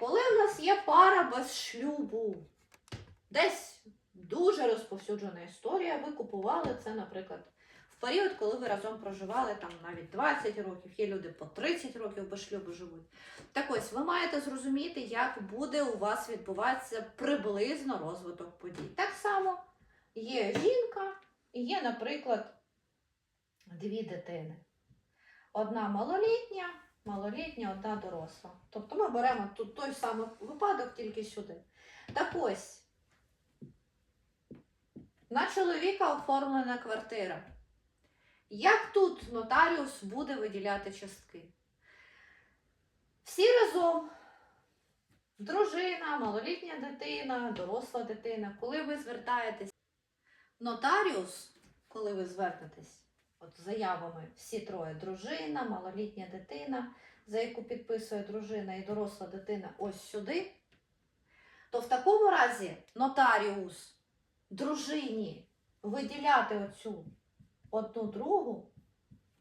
коли в нас є пара без шлюбу, десь дуже розповсюджена історія, ви купували це, наприклад, в період, коли ви разом проживали там навіть 20 років, є люди по 30 років без шлюбу живуть. Так ось, ви маєте зрозуміти, як буде у вас відбуватися приблизно розвиток подій. Так само є жінка і є, наприклад, дві дитини. Одна малолітня, малолітня, одна доросла. Тобто ми беремо тут той самий випадок, тільки сюди. Так ось, на чоловіка оформлена квартира. Як тут нотаріус буде виділяти частки? Всі разом, дружина, малолітня дитина, доросла дитина, коли ви звертаєтесь, нотаріус, коли ви звернетесь, от заявами всі троє дружина, малолітня дитина, за яку підписує дружина і доросла дитина ось сюди, то в такому разі нотаріус дружині виділяти оцю одну другу,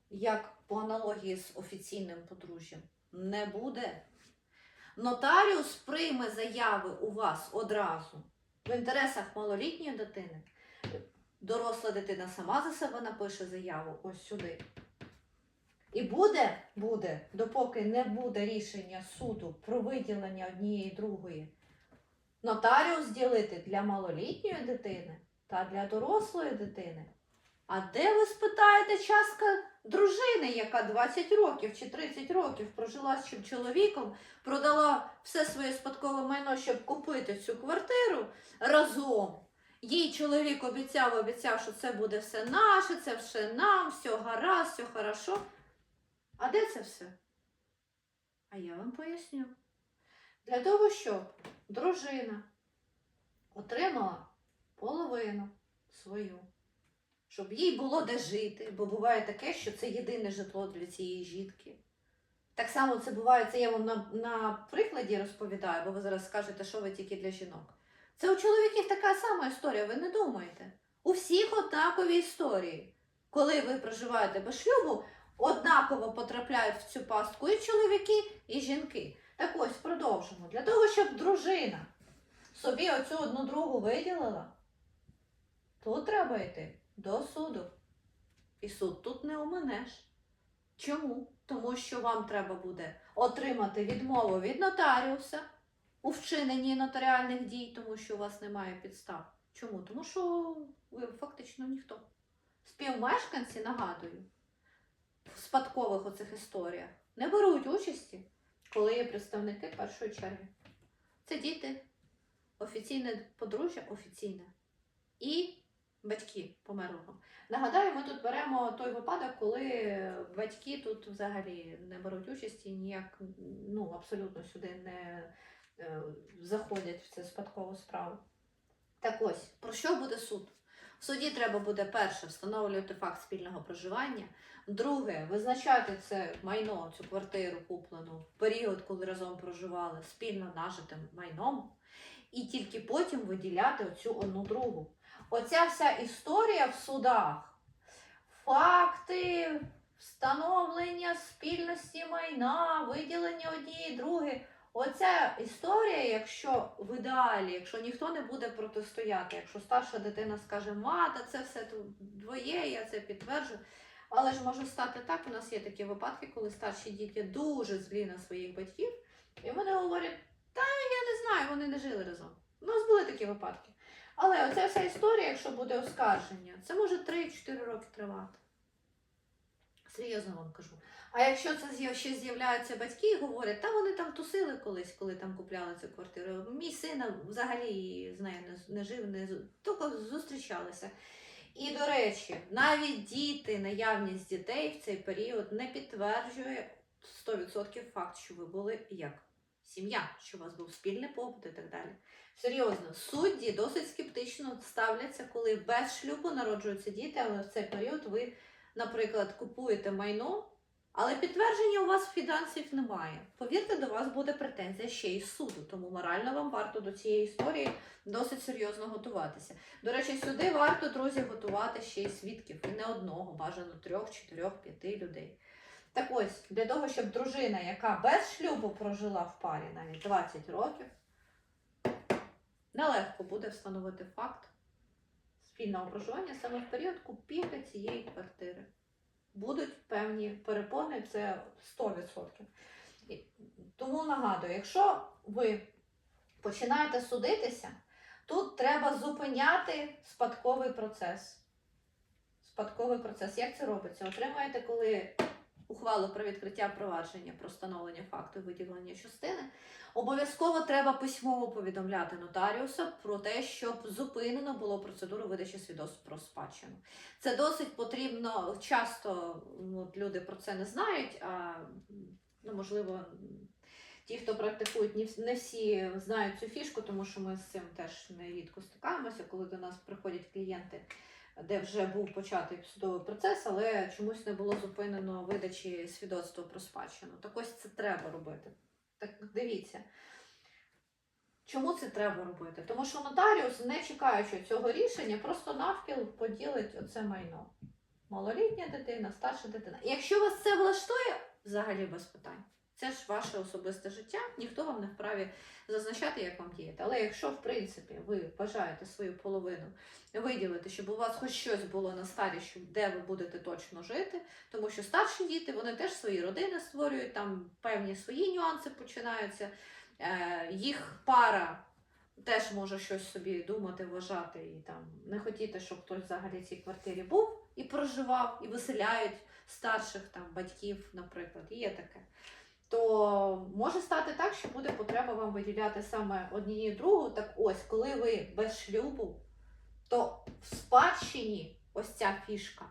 як по аналогії з офіційним подружжям, не буде. Нотаріус прийме заяви у вас одразу в інтересах малолітньої дитини. Доросла дитина сама за себе напише заяву ось сюди. І буде, буде, допоки не буде рішення суду про виділення однієї другої, нотаріус ділити для малолітньої дитини та для дорослої дитини. А де ви спитаєте частка дружини, яка 20 років чи 30 років прожила з цим чоловіком, продала все своє спадкове майно, щоб купити цю квартиру разом? Їй чоловік обіцяв, обіцяв, що це буде все наше, це все нам, все гаразд, все хорошо. А де це все? А я вам поясню. Для того, щоб дружина отримала половину свою, щоб їй було де жити, бо буває таке, що це єдине житло для цієї жінки. Так само це буває, це я вам на, на прикладі розповідаю, бо ви зараз скажете, що ви тільки для жінок. Це у чоловіків така сама історія, ви не думаєте. У всіх однакові історії. Коли ви проживаєте без шлюбу, однаково потрапляють в цю пастку і чоловіки, і жінки. Так ось продовжимо. Для того, щоб дружина собі оцю одну другу виділила, тут треба йти до суду. І суд тут не оминеш. Чому? Тому що вам треба буде отримати відмову від нотаріуса у вчиненні нотаріальних дій, тому що у вас немає підстав. Чому? Тому що ви фактично ніхто. Співмешканці, нагадую, в спадкових оцих історіях не беруть участі, коли є представники першої черги. Це діти, офіційне подружжя офіційне і батьки померлого. Нагадаю, ми тут беремо той випадок, коли батьки тут взагалі не беруть участі, ніяк ну, абсолютно сюди не е, заходять в цю спадкову справу. Так ось, про що буде суд? В суді треба буде перше встановлювати факт спільного проживання. Друге, визначати це майно, цю квартиру куплену в період, коли разом проживали спільно нажитим майном, і тільки потім виділяти оцю одну другу. Оця вся історія в судах, факти, встановлення спільності майна, виділення однієї другої. Оця історія, якщо в ідеалі, якщо ніхто не буде протистояти, якщо старша дитина скаже, мата, це все твоє, я це підтверджую. Але ж може стати так, у нас є такі випадки, коли старші діти дуже злі на своїх батьків, і вони говорять, та я не знаю, вони не жили разом. У нас були такі випадки. Але оця вся історія, якщо буде оскарження, це може 3-4 роки тривати. Серйозно вам кажу. А якщо це ще з'являються батьки і говорять, та вони там тусили колись, коли там купляли цю квартиру. Мій син взагалі з нею не, жив, не тільки зустрічалися. І, до речі, навіть діти, наявність дітей в цей період не підтверджує 100% факт, що ви були як сім'я, що у вас був спільний побут і так далі. Серйозно, судді досить скептично ставляться, коли без шлюбу народжуються діти, але в цей період ви, наприклад, купуєте майно, але підтвердження у вас фінансів немає. Повірте, до вас буде претензія ще й суду, тому морально вам варто до цієї історії досить серйозно готуватися. До речі, сюди варто, друзі, готувати ще й свідків, і не одного, бажано трьох, чотирьох, п'яти людей. Так ось, для того, щоб дружина, яка без шлюбу прожила в парі навіть 20 років, нелегко буде встановити факт спільного проживання саме в період купівлі цієї квартири. Будуть певні перепони, це 100%. Тому нагадую, якщо ви починаєте судитися, тут треба зупиняти спадковий процес. Спадковий процес. Як це робиться? Отримаєте, коли ухвалу про відкриття провадження про встановлення факту виділення частини, обов'язково треба письмово повідомляти нотаріуса про те, щоб зупинено було процедуру видачі свідоцтв про спадщину. Це досить потрібно. Часто от люди про це не знають, а ну, можливо. Ті, хто практикують, не всі знають цю фішку, тому що ми з цим теж нерідко стикаємося, коли до нас приходять клієнти, де вже був початий судовий процес, але чомусь не було зупинено видачі свідоцтва про спадщину. Так ось це треба робити. Так дивіться. Чому це треба робити? Тому що нотаріус, не чекаючи цього рішення, просто навпіл поділить оце майно. Малолітня дитина, старша дитина. І якщо вас це влаштує, взагалі без питань. Це ж ваше особисте життя, ніхто вам не вправі зазначати, як вам діяти. Але якщо, в принципі, ви бажаєте свою половину виділити, щоб у вас хоч щось було на старість, де ви будете точно жити, тому що старші діти вони теж свої родини створюють, там певні свої нюанси починаються. Е, їх пара теж може щось собі думати, вважати і там не хотіти, щоб хтось взагалі в цій квартирі був і проживав, і виселяють старших там батьків, наприклад, є таке. То може стати так, що буде потреба вам виділяти саме однією другу. Так ось, коли ви без шлюбу, то в спадщині ось ця фішка,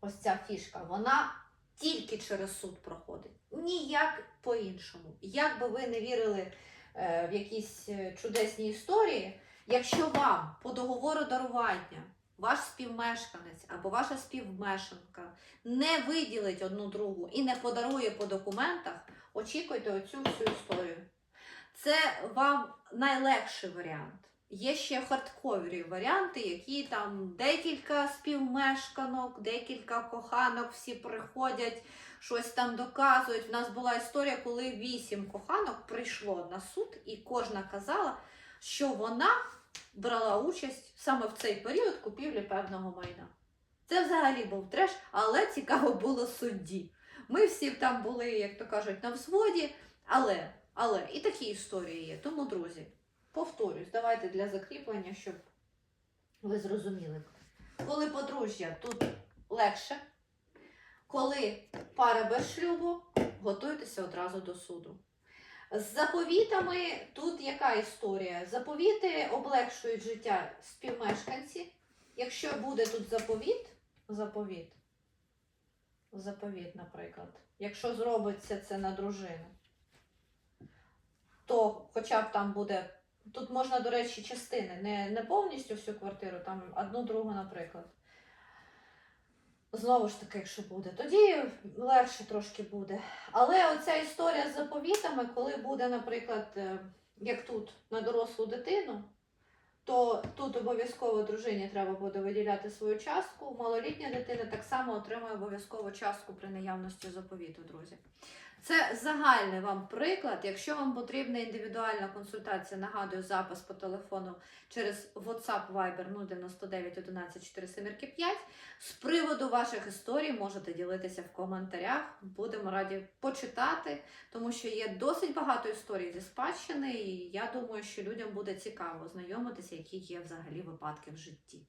ось ця фішка, вона тільки через суд проходить. Ніяк по-іншому. Як би ви не вірили е, в якісь е, чудесні історії, якщо вам по договору дарування ваш співмешканець або ваша співмешанка не виділить одну другу і не подарує по документах, очікуйте оцю всю історію. Це вам найлегший варіант. Є ще хардкові варіанти, які там декілька співмешканок, декілька коханок, всі приходять, щось там доказують. У нас була історія, коли вісім коханок прийшло на суд, і кожна казала, що вона брала участь саме в цей період купівлі певного майна. Це взагалі був треш, але цікаво було судді. Ми всі там були, як то кажуть, на взводі, але, але і такі історії є. Тому, друзі, повторюсь, давайте для закріплення, щоб ви зрозуміли. Коли подружжя тут легше, коли пара без шлюбу, готуйтеся одразу до суду. З заповітами тут яка історія? Заповіти облегшують життя співмешканці. Якщо буде тут заповіт, заповіт, заповіт, наприклад, якщо зробиться це на дружину, то хоча б там буде. Тут можна, до речі, частини, не, не повністю всю квартиру, там одну другу, наприклад. Знову ж таки, якщо буде, тоді легше трошки буде. Але оця історія з заповітами, коли буде, наприклад, е, як тут на дорослу дитину, то тут обов'язково дружині треба буде виділяти свою частку. Малолітня дитина так само отримує обов'язково частку при наявності заповіту, друзі. Це загальний вам приклад. Якщо вам потрібна індивідуальна консультація, нагадую запис по телефону через WhatsApp Viber 099 11 47 5. З приводу ваших історій можете ділитися в коментарях. Будемо раді почитати, тому що є досить багато історій зі спадщини, і я думаю, що людям буде цікаво знайомитися, які є взагалі випадки в житті.